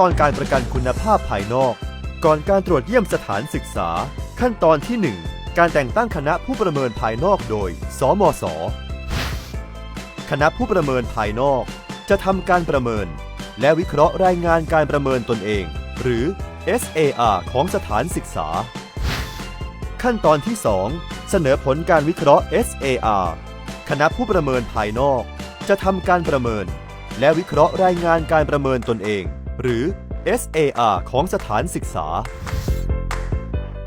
ขั้นตอนการประกันคุณภาพภายนอก ก่อนการตรวจเยี่ยมสถานศึกษา ขั้นตอนที่ 1 การแต่งตั้งคณะผู้ประเมินภายนอกโดย สมศคณะผู้ประเมินภายนอก จะทำการประเมิน และวิเคราะห์รายงานการประเมินตนเอง หรือ SAR ของสถานศึกษา ขั้นตอนที่ 2 เสนอผลการวิเคราะห์ SAR คณะผู้ประเมินภายนอก จะทำการประเมิน และวิเคราะห์รายงานการประเมินตนเอง หรือ SAR ของสถานศึกษา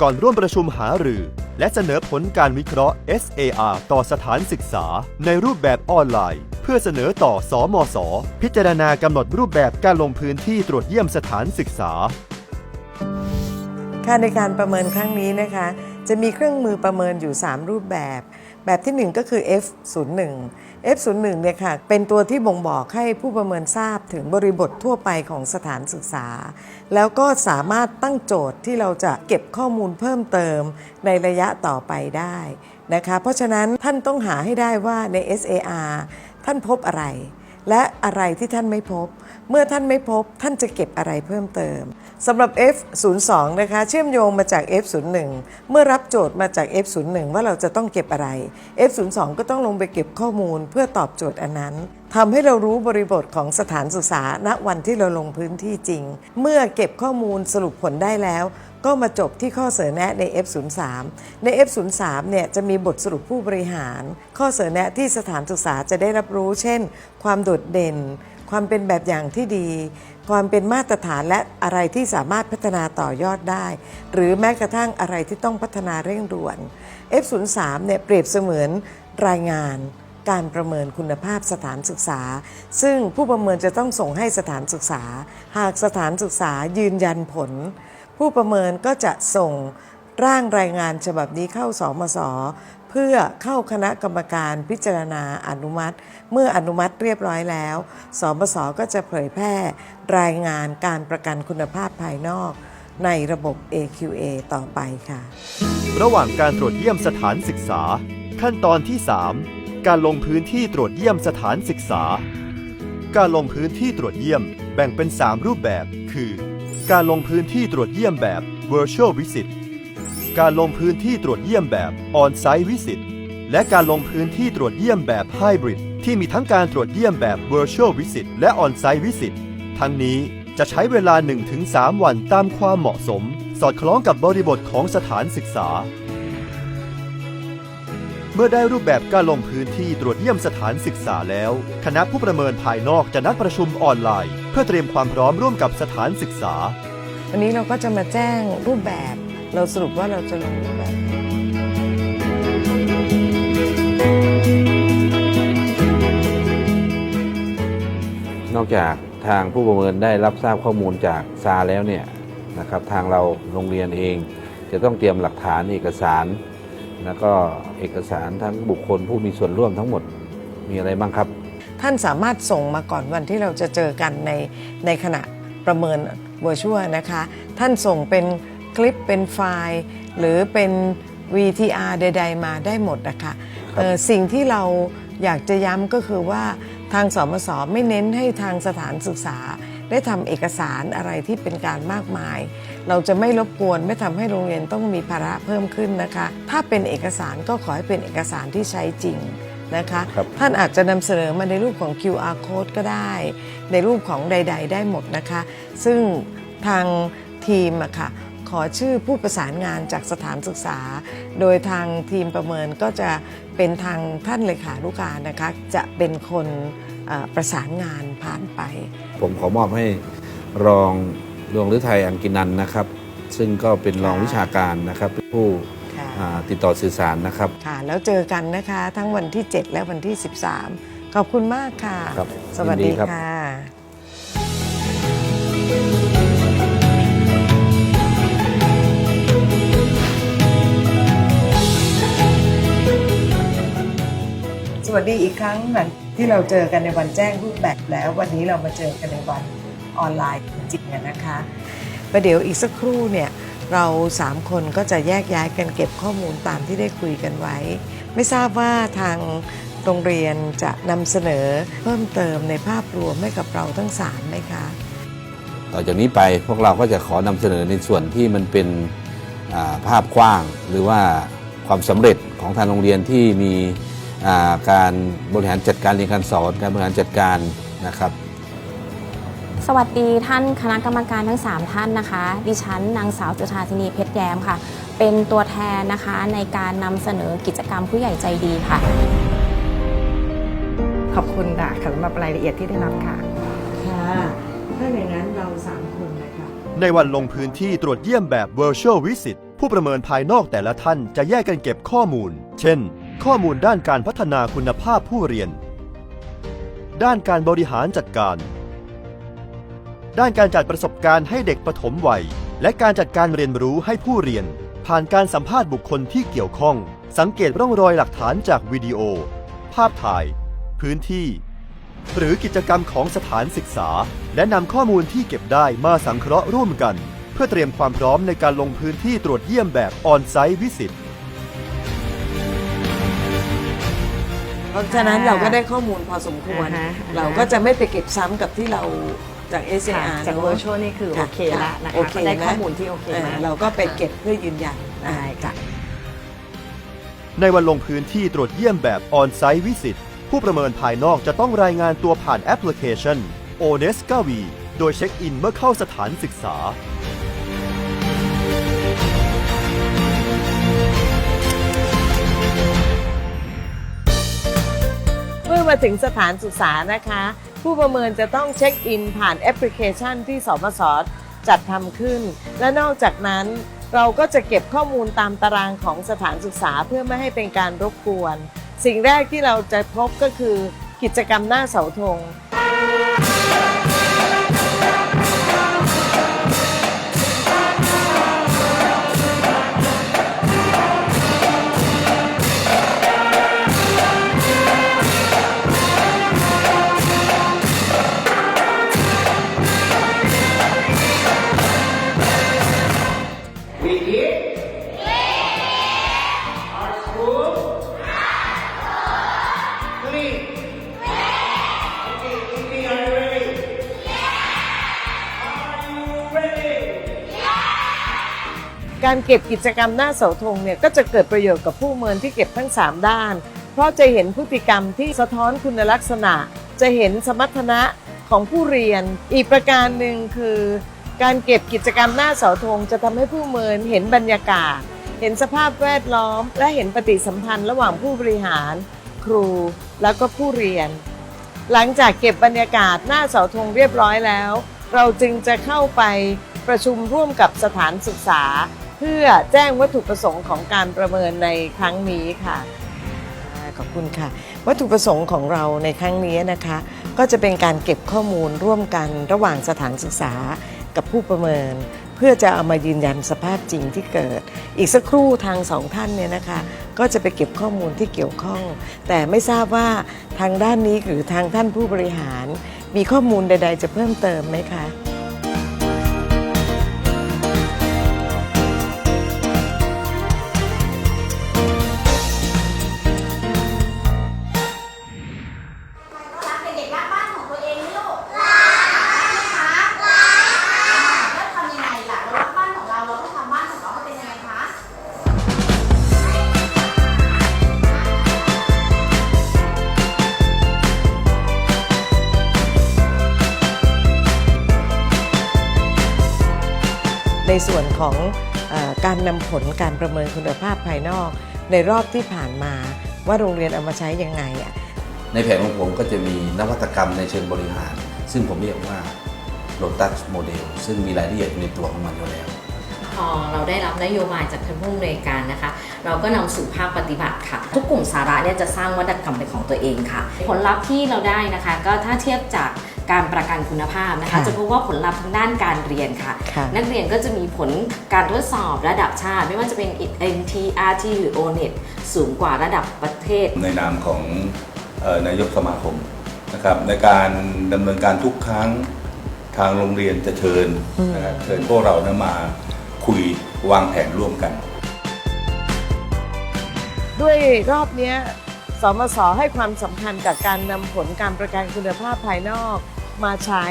ก่อนร่วมประชุมหารือ และเสนอผลการวิเคราะห์ SAR ต่อสถานศึกษา ในรูปแบบออนไลน์ เพื่อเสนอต่อสอมศพิจารณากำหนดรูปแบบการลงพื้นที่ตรวจเยี่ยมสถานศึกษา ค่ะในการประเมินครั้งนี้นะคะ จะมีเครื่องมือประเมินอยู่ 3 รูปแบบ แบบที่ 1 ก็คือ F01 F01 เนี่ยค่ะเป็นตัวที่บ่งบอกให้ผู้ประเมินทราบถึงบริบททั่วไปของสถานศึกษา แล้วก็สามารถตั้งโจทย์ที่เราจะเก็บข้อมูลเพิ่มเติมในระยะต่อไปได้นะคะเพราะฉะนั้นท่านต้องหาให้ได้ว่าใน SAR ท่านพบอะไร และอะไรที่ท่านไม่พบ เมื่อท่านไม่พบท่านจะเก็บอะไรเพิ่มเติมสำหรับ F02 นะคะเชื่อมโยงมาจาก F01 เมื่อรับโจทย์มาจาก F01 ว่าเราจะต้องเก็บอะไร F02 ก็ต้องลงไปเก็บข้อมูลเพื่อตอบโจทย์อันนั้นทำให้เรารู้บริบทของสถานศึกษาณวันที่เราลงพื้นที่จริง เมื่อเก็บข้อมูลสรุปผลได้แล้ว ก็มาจบที่ข้อเสนอแนะใน F03 ใน F03 เนี่ยจะมีบทสรุปผู้บริหาร ข้อเสนอแนะที่สถานศึกษาจะได้รับรู้ เช่น ความโดดเด่นความเป็นแบบอย่างที่ดี ความเป็นมาตรฐานและอะไรที่สามารถพัฒนาต่อยอดได้ หรือแม้กระทั่งอะไรที่ต้องพัฒนาเร่งด่วน F03 เนี่ยเปรียบเสมือนรายงานการประเมินคุณภาพสถานศึกษา ซึ่งผู้ประเมินจะต้องส่งให้สถานศึกษา หากสถานศึกษายืนยันผล ผู้ประเมินก็จะส่งร่างรายงานฉบับนี้เข้าสมส เพื่อเข้าคณะกรรมการพิจารณาอนุมัติ เมื่ออนุมัติเรียบร้อยแล้วสมสก็จะเผยแพร่รายงานการประกันคุณภาพภายนอก ในระบบ AQA ต่อไปค่ะ ระหว่างการตรวจเยี่ยมสถานศึกษา ขั้นตอนที่ 3 การลงพื้นที่ตรวจเยี่ยมสถานศึกษา การลงพื้นที่ตรวจเยี่ยมแบ่งเป็น 3 รูปแบบ คือ การลงพื้นที่ตรวจเยี่ยมแบบ virtual visit การลงพื้นที่ตรวจเยี่ยมแบบ on-site visit และการลงพื้นที่ตรวจเยี่ยมแบบ hybrid ที่มีทั้งการตรวจเยี่ยมแบบ virtual visit และ on-site visit ทั้งนี้จะใช้เวลา 1-3 วันตามความเหมาะสม สอดคล้องกับบริบทของสถานศึกษา เมื่อได้รูปแบบการลงพื้นที่ตรวจเยี่ยมสถานศึกษาแล้ว คณะผู้ประเมินภายนอกจะนัดประชุมออนไลน์ เพื่อเตรียมความพร้อมร่วมกับสถานศึกษา วันนี้เราก็จะมาแจ้งรูปแบบ เราสรุปว่าเราจะลงแบบนอกจากทางผู้ประเมินได้รับทราบข้อมูลจากซาแล้วเนี่ยนะครับทางเราโรงเรียนเอง จะต้องเตรียมหลักฐานเอกสาร แล้วก็เอกสารทั้งบุคคลผู้มีส่วนร่วมทั้งหมดมีอะไรบ้างครับ ท่านสามารถส่งมาก่อนวันที่เราจะเจอกันในในขณะประเมินเวอร์ชวลนะคะ ท่านส่งเป็น คลิปเป็นไฟล์ หรือเป็น VTR ใด ๆ มาได้หมดนะคะครับเอ่อสิ่งที่เราอยากจะย้ำก็คือว่าทางสมสไม่เน้นให้ทางสถานศึกษา ได้ทำเอกสารอะไรที่เป็นการมากมาย เราจะไม่รบกวนไม่ทำให้โรงเรียนต้องมีภาระเพิ่มขึ้นนะคะ ถ้าเป็นเอกสารก็ขอให้เป็นเอกสารที่ใช้จริงนะคะครับท่านอาจจะนำเสนอมาในรูปของ QR code ก็ได้ ในรูปของใด ๆ ได้หมดนะคะ ซึ่งทางทีมอะค่ะข อชื่อผู้ประสานงานจากสถานศึกษา โดยทางทีมประเมินก็จะเป็นทางท่านเลขานุการนะคะจะเป็นคนเอ่อประสานงานผ่านไป ผมขอมอบให้รองดวงฤทัยอังกินันนะครับ ซึ่งก็เป็นรองค่ะวิชาการนะครับผู้ค่ะอ่าติดต่อสื่อสารนะครับ ค่ะ แล้วเจอกันนะคะ ทั้งวันที่ 7 และวันที่ 13 ขอบคุณมากค่ะครับสวัสยินดีดีครับค่ะ วัสดีอีกครั้งหลังที่เราเจอกันในวันแจ้งรูปแบบแล้ว วันนี้เรามาเจอกันในวันออนไลน์จริงๆนะคะประเดี๋ยวอีกสักครู่เนี่ยเราสามคนก็จะแยกย้ายกันเก็บข้อมูลตามที่ได้คุยกันไว้ ไม่ทราบว่าทางโรงเรียนจะนำเสนอเพิ่มเติมในภาพรวมให้กับเราทั้งสามไหมคะ ต่อจากนี้ไปพวกเราก็จะขอนำเสนอในส่วนที่มันเป็นภาพกว้าง หรือว่าความสำเร็จของทางโรงเรียนที่มี การบริหารจัดการเรียนการสอนการบริหารจัดการนะครับ สวัสดีท่านคณะกรรมการทั้ง 3 ท่านนะคะ ดิฉันนางสาวจุธาธินีเพชรแย้มค่ะ เป็นตัวแทนนะคะในการนำเสนอกิจกรรมผู้ใหญ่ใจดีค่ะ ขอบคุณค่ะสำหรับรายละเอียดที่ได้รับค่ะ ค่ะถ้าอย่างนั้นเราสามคนนะคะในวันลงพื้นที่ตรวจเยี่ยมแบบ Virtual Visit ผู้ประเมินภายนอกแต่ละท่านจะแยกกันเก็บข้อมูล เช่น ข้อมูลด้านการพัฒนาคุณภาพผู้เรียน ด้านการบริหารจัดการ ด้านการจัดประสบการณ์ให้เด็กปฐมวัย และการจัดการเรียนรู้ให้ผู้เรียน ผ่านการสัมภาษณ์บุคคลที่เกี่ยวข้อง สังเกตร่องรอยหลักฐานจากวิดีโอ ภาพถ่าย พื้นที่ หรือกิจกรรมของสถานศึกษา และนำข้อมูลที่เก็บได้มาสังเคราะห์ร่วมกัน เพื่อเตรียมความพร้อมในการลงพื้นที่ตรวจเยี่ยมแบบออนไซต์วิสิต เพราะฉะนั้นเราก็ได้ข้อมูลพอสมควรอ่าฮะอ่าฮะ เราก็จะไม่ไปเก็บซ้ำกับที่เราจาก s อ r จากเนอะเวอร์ชวลนี่คือโอเคละนะคะโอเคก็ได้นะข้อมูลที่โอเคเออมาก เราก็ไปเก็บเพื่อยืนยันได้ค่ะ ในวันลงพื้นที่ตรวจเยี่ยมแบบออนไซต์วิสิตผู้ประเมินภายนอกจะต้องรายงานตัวผ่านแอปพลิเคชัน o n e s c a v โดยเช็คอินเมื่อเข้าสถานศึกษา อมาถึงสถานศึกษานะคะ ผู้ประเมินจะต้องเช็คอินผ่านแอปพลิเคชันที่สมสจัดทำขึ้น และนอกจากนั้นเราก็จะเก็บข้อมูลตามตารางของสถานศึกษาเพื่อไม่ให้เป็นการรบกวน สิ่งแรกที่เราจะพบก็คือกิจกรรมหน้าเสาธง การเก็บกิจกรรมหน้าเสาธงเนี่ยก็จะเกิดประโยชน์กับผู้เมินที่เก็บทั้ง 3 ด้าน เพราะจะเห็นพฤติกรรมที่สะท้อนคุณลักษณะ จะเห็นสมรรถนะของผู้เรียน อีกประการหนึ่งคือ การเก็บกิจกรรมหน้าเสาธง จะทำให้ผู้เมินเห็นบรรยากาศ เห็นสภาพแวดล้อม และเห็นปฏิสัมพันธ์ระหว่างผู้บริหาร ครู แล้วก็ผู้เรียน หลังจากเก็บบรรยากาศหน้าเสาธงเรียบร้อยแล้ว เราจึงจะเข้าไปประชุมร่วมกับสถานศึกษา พื่อแจ้งวัตถุประสงค์ของการประเมินในครั้งนี้ค่ะ ขอบคุณค่ะ วัตถุประสงค์ของเราในครั้งนี้นะคะ ก็จะเป็นการเก็บข้อมูลร่วมกันระหว่างสถานศึกษากับผู้ประเมิน เพื่อจะเอามายืนยันสภาพจริงที่เกิด อีกสักครู่ทางสองท่านเนี่ยนะคะ ก็จะไปเก็บข้อมูลที่เกี่ยวข้อง แต่ไม่ทราบว่าทางด้านนี้หรือทางท่านผู้บริหาร มีข้อมูลใด ๆ จะเพิ่มเติมไหมคะ ส่วนของเออการนำผลการประเมินคุณภาพภายนอก ในรอบที่ผ่านมาว่าโรงเรียนเอามาใช้ยังไงอะในแผนของผมก็จะมีนวัตกรรมในเชิงบริหาร ซึ่งผมเรียกว่า Lotus Model ซึ่งมีรายละเอียดในตัวของมันอยู่แล้วพอเราได้รับนโยบายจากท่านผู้อำนวยการนะคะ เราก็นำสู่ภาคปฏิบัติค่ะ ทุกกลุ่มสาระเนี่ยจะสร้างวัตกรรมเป็นของตัวเองค่ะ ผลลัพธ์ที่เราได้นะคะ ก็ถ้าเทียบจาก การประกันคุณภาพนะคะ ค่ะจะพบว่าผลลัพธ์ทางด้านการเรียนค่ะ ค่ะนักเรียนก็จะมีผลการทดสอบระดับชาติ ไม่ว่าจะเป็น NT RT หรือ ONET สูงกว่าระดับประเทศ ในนามของเออนายกสมาคมนะครับในการดำเนินการทุกครั้งทางโรงเรียนจะเชิญนะครับเชิญพวกเรานะมาคุยวางแผนร่วมกัน ด้วยรอบเนี้ย สมสให้ความสำคัญกับการนำผลการประกันคุณภาพภายนอกมาใช้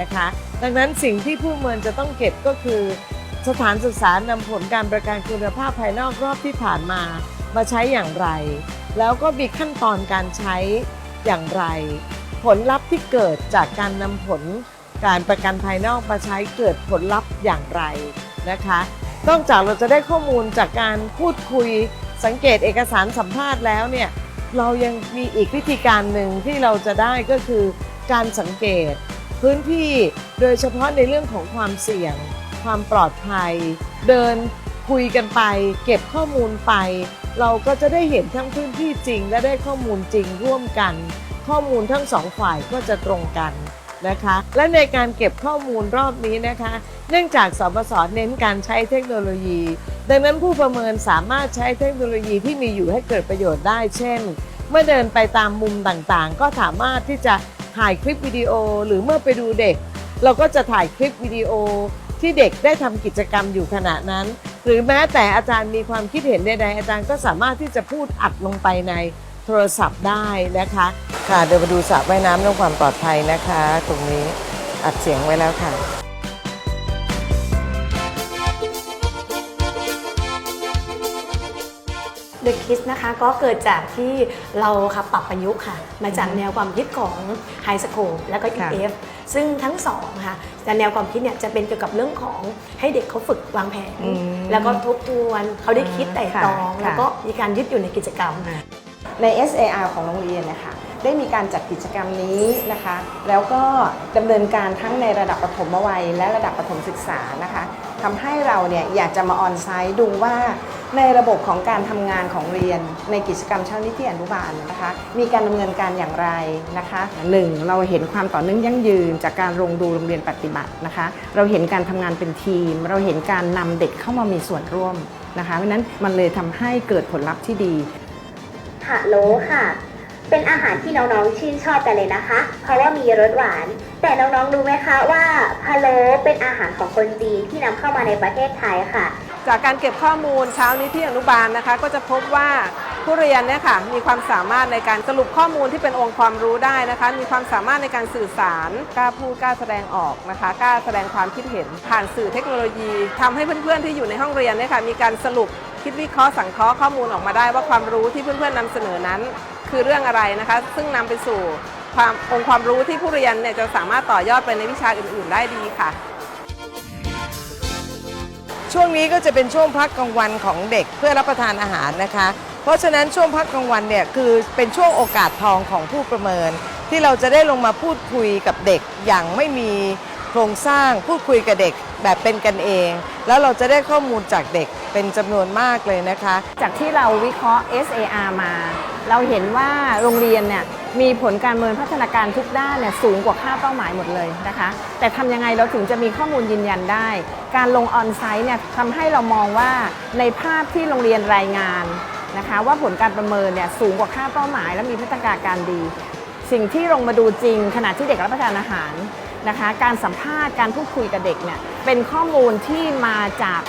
นะคะ ดังนั้นสิ่งที่ผู้เมินจะต้องเก็บก็คือ สถานศึกษานำผลการประกันคุณภาพภายนอกรอบที่ผ่านมามาใช้อย่างไร แล้วก็มีขั้นตอนการใช้อย่างไร ผลลัพธ์ที่เกิดจากการนำผลการประกันภายนอกมาใช้เกิดผลลัพธ์อย่างไรนะคะนอกจากเราจะได้ข้อมูลจากการพูดคุยสังเกตเอกสารสัมภาษณ์แล้วเนี่ย เรายังมีอีกวิธีการหนึ่งที่เราจะได้ก็คือการสังเกต พื้นที่โดยเฉพาะในเรื่องของความเสี่ยง ความปลอดภัย เดินคุยกันไป เก็บข้อมูลไป เราก็จะได้เห็นทั้งพื้นที่จริง และได้ข้อมูลจริงร่วมกัน ข้อมูลทั้งสองฝ่ายก็จะตรงกัน นะคะ และในการเก็บข้อมูลรอบนี้นะคะ เนื่องจากสปสเน้นการใช้เทคโนโลยี ดังนั้นผู้ประเมินสามารถใช้เทคโนโลยีที่มีอยู่ให้เกิดประโยชน์ได้ เช่น เมื่อเดินไปตามมุมต่างๆ ก็สามารถที่จะถ่ายคลิปวิดีโอ หรือเมื่อไปดูเด็ก เราก็จะถ่ายคลิปวิดีโอที่เด็กได้ทำกิจกรรมอยู่ขณะนั้น หรือแม้แต่อาจารย์มีความคิดเห็นใดๆอาจารย์ก็สามารถที่จะพูดอัดลงไปใน โทรศัพท์ได้นะคะ ค่ะเดี๋ยวมาดูสระว่ายน้ำเรื่องความปลอดภัยนะคะ ตรงนี้อัดเสียงไว้แล้วค่ะ The Kiss นะคะก็เกิดจากที่เราค่ะปรับประยุกต์ค่ะ มาจากแนวความคิดของ High School แล้วก็ค่ะ EF ซึ่งทั้งสองค่ะแต่แนวความคิดเนี่ยจะเป็นเกี่ยวกับเรื่องของให้เด็กเขาฝึกวางแผนอืมแล้วก็ทบทวนเขาได้คิดแต่ตรองค่ะแล้วก็มีการยึดอยู่ในกิจกรรม ใน SAR ของโรงเรียนนะคะได้มีการจัดกิจกรรมนี้นะคะ แล้วก็ดำเนินการทั้งในระดับประถมวัย และระดับประถมศึกษานะคะทำให้เราเนี่ยอยากจะมาออนไซต์ดูว่าในระบบของการทำงานของเรียน ในกิจกรรมเช้านิเทศอนุบาลนะคะ มีการดำเนินการอย่างไรนะคะหนึ่งเราเห็นความต่อเนื่องยั่งยืน จากการลงดูโรงเรียนปฏิบัตินะคะ เราเห็นการทำงานเป็นทีม เราเห็นการนำเด็กเข้ามามีส่วนร่วมนะคะเพราะฉะนั้นมันเลยทำให้เกิดผลลัพธ์ที่ดี พะโลค่ะ เป็นอาหารที่น้องๆชื่นชอบกันเลยนะคะ เพราะว่ามีรสหวาน แต่น้องๆรู้ไหมคะว่าพะโล้เป็นอาหารของคนจีนที่นำเข้ามาในประเทศไทยค่ะ จากการเก็บข้อมูลเช้านี้ที่อนุบาลนะคะ ก็จะพบว่าผู้เรียนเนี่ยค่ะมีความสามารถในการสรุปข้อมูลที่เป็นองค์ความรู้ได้นะคะ มีความสามารถในการสื่อสารกล้าพูดกล้าแสดงออกนะคะกล้าแสดงความคิดเห็น ผ่านสื่อเทคโนโลยีทำให้เพื่อนๆที่อยู่ในห้องเรียนเนี่ยค่ะมีการสรุป คิดวิเคราะห์สังเคราะห์ข้อมูลออกมาได้ว่าความรู้ที่เพื่อนๆนำเสนอนั้น คือเรื่องอะไรนะคะ ซึ่งนำไปสู่ความองค์ความรู้ที่ผู้เรียนเนี่ยจะสามารถต่อยอดไปในวิชาอื่นๆ ได้ดีค่ะ ช่วงนี้ก็จะเป็นช่วงพักกลางวันของเด็กเพื่อรับประทานอาหารนะคะ เพราะฉะนั้นช่วงพักกลางวันเนี่ยคือเป็นช่วงโอกาสทองของผู้ประเมิน ที่เราจะได้ลงมาพูดคุยกับเด็กอย่างไม่มี โครงสร้างพูดคุยกับเด็กแบบเป็นกันเอง แล้วเราจะได้ข้อมูลจากเด็กเป็นจำนวนมากเลยนะคะ จากที่เราวิเคราะห์ SAR มา เราเห็นว่าโรงเรียนเนี่ยมีผลการเมินพัฒนาการทุกด้านเนี่ยสูงกว่าค่าเป้าหมายหมดเลยนะคะ แต่ทำยังไงเราถึงจะมีข้อมูลยืนยันได้ การลงออนไซต์เนี่ยทำให้เรามองว่าในภาพที่โรงเรียนรายงานนะคะ ว่าผลการประเมินเนี่ยสูงกว่าค่าเป้าหมาย และมีพัฒนาการดี สิ่งที่ลงมาดูจริงขณะที่เด็กรับประทานอาหาร นะคะ การสัมภาษณ์การพูดคุยกับเด็กเนี่ยเป็นข้อมูลที่มาจาก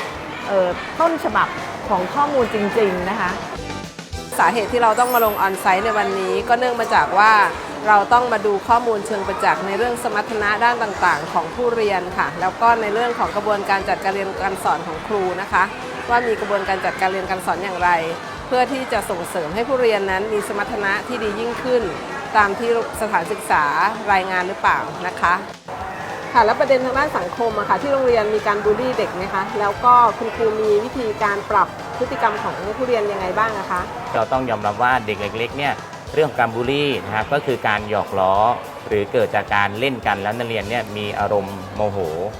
ต้นฉบับของข้อมูลจริง ๆ นะคะ สาเหตุที่เราต้องมาลงออนไซต์ในวันนี้ ก็เนื่องมาจากว่าเราต้องมาดูข้อมูลเชิงประจักษ์ในเรื่องสมรรถนะด้านต่างๆ ของผู้เรียนค่ะ แล้วก็ในเรื่องของกระบวนการจัดการเรียนการสอนของครูนะคะ ว่ามีกระบวนการจัดการเรียนการสอนอย่างไร เพื่อที่จะส่งเสริมให้ผู้เรียนนั้นมีสมรรถนะที่ดียิ่งขึ้น ตามที่สถานศึกษารายงานหรือเปล่านะคะค่ะแล้วประเด็นทางด้านสังคมอะค่ะที่โรงเรียนมีการบูลลี่เด็กไหมคะแล้วก็คุณครูมีวิธีการปรับพฤติกรรมของผู้เรียนยังไงบ้างนะคะ เราต้องยอมรับว่าเด็กเล็กๆเนี่ยเรื่องการบูลลี่นะครับก็คือการหยอกล้อ หรือเกิดจากการเล่นกันแล้วนักเรียนเนี่ยมีอารมณ์โมโห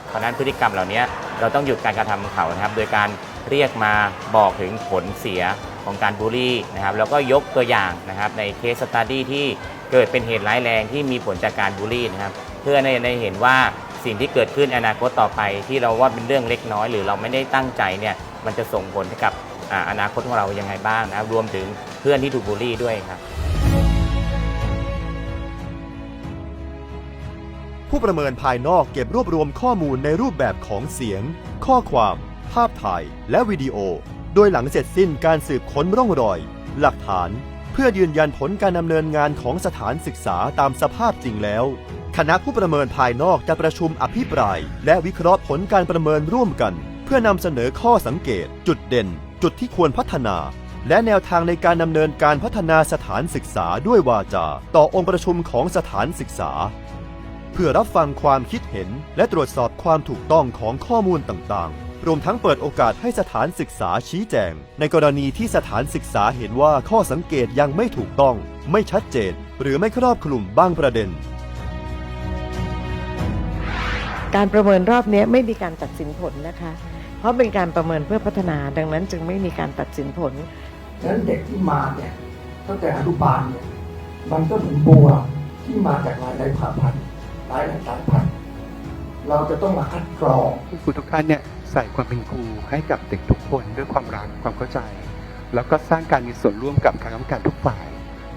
เพราะฉะนั้นพฤติกรรมเหล่านี้เราต้องหยุดการกระทำของเขานะครับ โดยการเรียกมาบอกถึงผลเสียของการบูลลี่นะครับแล้วก็ยกตัวอย่างนะครับในเคสสตัดดี้ที่ เกิดเป็นเหตุร้ายแรงที่มีผลจากการบูลลี่นะครับ เพื่อในในเห็นว่าสิ่งที่เกิดขึ้นอนาคตต่อไป ที่เราว่าเป็นเรื่องเล็กน้อย หรือเราไม่ได้ตั้งใจเนี่ยมันจะส่งผลให้กับอนาคตของเรายังไงบ้างนะครับรวมถึงเพื่อนที่ถูกบูลลี่ด้วยครับ ผู้ประเมินภายนอกเก็บรวบรวมข้อมูลในรูปแบบของเสียง ข้อความ ภาพถ่าย และวิดีโอ โดยหลังเสร็จสิ้นการสืบค้นร่องรอย หลักฐาน พื่อยืนยันผลการดำเนินงานของสถานศึกษาตามสภาพจริงแล้ว คณะผู้ประเมินภายนอกจะประชุมอภิปราย และวิเคราะห์ผลการประเมินร่วมกัน เพื่อนำเสนอข้อสังเกต จุดเด่น จุดที่ควรพัฒนา และแนวทางในการดำเนินการพัฒนาสถานศึกษาด้วยวาจา ต่อองค์ประชุมของสถานศึกษา เพื่อรับฟังความคิดเห็น และตรวจสอบความถูกต้องของข้อมูลต่างๆ รวมทั้งเปิดโอกาสให้สถานศึกษาชี้แจง ในกรณีที่สถานศึกษาเห็นว่าข้อสังเกตยังไม่ถูกต้อง ไม่ชัดเจน หรือไม่ครอบคลุมบางประเด็น การประเมินรอบนี้ไม่มีการตัดสินผลนะคะ เพราะเป็นการประเมินเพื่อพัฒนาดังนั้นจึงไม่มีการตัดสินผลดังนั้นเด็กที่มาเนี่ยตั้งแต่อนุบาลเนี่ยมันก็เหมือนบัวที่มาจากหลายหลายผ่าพันธุ์หลายหลายสายพันธุ์เราจะต้องมาคัดกรองครูทุกท่านเนี่ย ใส่ความเป็นครูให้กับเด็กทุกคนด้วยความรักความเข้าใจ แล้วก็สร้างการมีส่วนร่วมกับคณะกรรมการทุกฝ่าย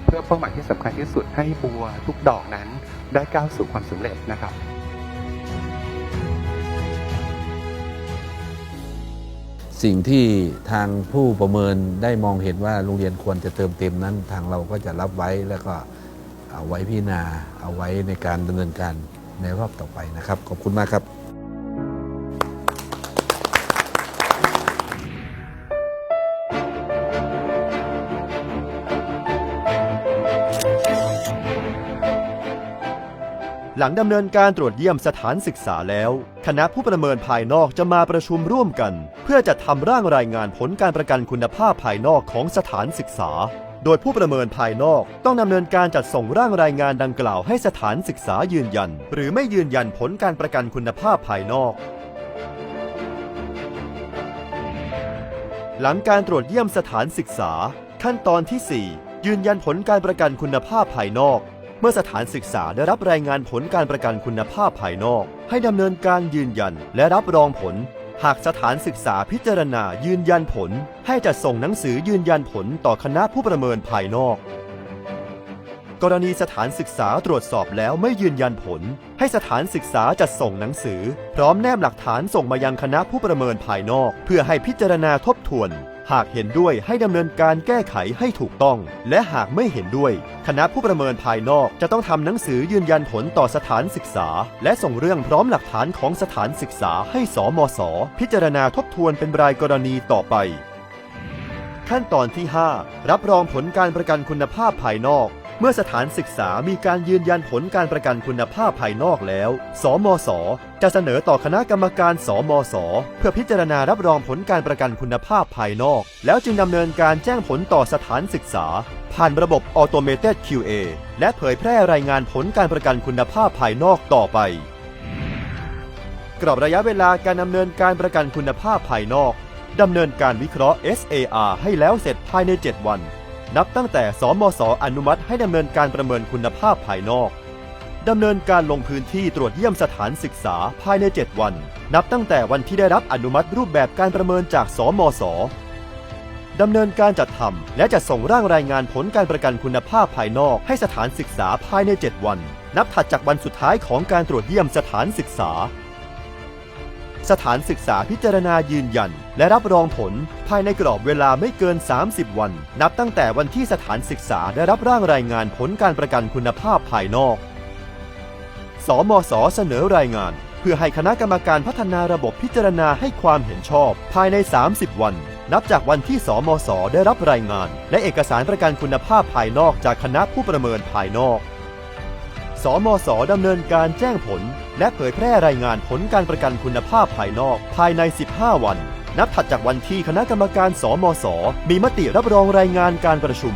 เพื่อเป้าหมายที่สำคัญที่สุดให้บัวทุกดอกนั้นได้ก้าวสู่ความสำเร็จนะครับสิ่งที่ทางผู้ประเมินได้มองเห็นว่าโรงเรียนควรจะเติมเต็มนั้น ทางเราก็จะรับไว้แล้วก็เอาไว้พิจารณาเอาไว้ในการดำเนินการในรอบต่อไปนะครับ ขอบคุณมากครับ หลังดำเนินการตรวจเยี่ยมสถานศึกษาแล้ว คณะผู้ประเมินภายนอกจะมาประชุมร่วมกัน เพื่อจะทำร่างรายงานผลการประกันคุณภาพภายนอกของสถานศึกษา โดยผู้ประเมินภายนอกต้องดำเนินการจัดส่งร่างรายงานดังกล่าวให้สถานศึกษายืนยัน หรือไม่ยืนยันผลการประกันคุณภาพภายนอกหลังการตรวจเยี่ยมสถานศึกษา ขั้นตอนที่ 4 ยืนยันผลการประกันคุณภาพภายนอก เมื่อสถานศึกษาได้รับรายงานผลการประกันคุณภาพภายนอก ให้ดำเนินการยืนยันและรับรองผล หากสถานศึกษาพิจารณายืนยันผล ให้จัดส่งหนังสือยืนยันผลต่อคณะผู้ประเมินภายนอก กรณีสถานศึกษาตรวจสอบแล้วไม่ยืนยันผล ให้สถานศึกษาจัดส่งหนังสือ พร้อมแนบหลักฐานส่งมายังคณะผู้ประเมินภายนอก เพื่อให้พิจารณาทบทวน หากเห็นด้วยให้ดำเนินการแก้ไขให้ถูกต้อง และหากไม่เห็นด้วย คณะผู้ประเมินภายนอกจะต้องทำหนังสือยืนยันผลต่อสถานศึกษา และส่งเรื่องพร้อมหลักฐานของสถานศึกษาให้สมศพิจารณาทบทวนเป็นรายกรณีต่อไป ขั้นตอนที่ 5 รับรองผลการประกันคุณภาพภายนอก เมื่อสถานศึกษามีการยืนยันผลการประกันคุณภาพภายนอกแล้ว สมศจะเสนอต่อคณะกรรมการ สมศเพื่อพิจารณารับรองผลการประกันคุณภาพภายนอก แล้วจึงดำเนินการแจ้งผลต่อสถานศึกษา ผ่านระบบ Automated QA และเผยแพร่รายงานผลการประกันคุณภาพภายนอกต่อไป กรอบระยะเวลาการดำเนินการประกันคุณภาพภายนอกดำเนินการวิเคราะห์ SAR ให้แล้วเสร็จภายใน 7 วัน นับตั้งแต่สมศอนุมัติให้ดำเนินการประเมินคุณภาพภายนอกดำเนินการลงพื้นที่ตรวจเยี่ยมสถานศึกษาภายใน 7 วัน นับตั้งแต่วันที่ได้รับอนุมัติรูปแบบการประเมินจากสมศดำเนินการจัดทำและจัดส่งร่างรายงานผลการประกันคุณภาพภายนอกให้สถานศึกษาภายใน 7 วัน นับถัดจากวันสุดท้ายของการตรวจเยี่ยมสถานศึกษา สถานศึกษาพิจารณายืนยัน และรับรองผลภายในกรอบเวลาไม่เกิน 30 วัน นับตั้งแต่วันที่สถานศึกษาได้รับร่างรายงานผลการประกันคุณภาพภายนอก สมศเสนอรายงาน เพื่อให้คณะกรรมการพัฒนาระบบพิจารณาให้ความเห็นชอบ ภายใน 30 วัน นับจากวันที่สมศได้รับรายงาน และเอกสารประกันคุณภาพภายนอกจากคณะผู้ประเมินภายนอก สมศดำเนินการแจ้งผล และเผยแพร่รายงานผลการประกันคุณภาพภายนอกภายใน 15 วัน นับถัดจากวันที่คณะกรรมการสมศมีมติรับรองรายงานการประชุม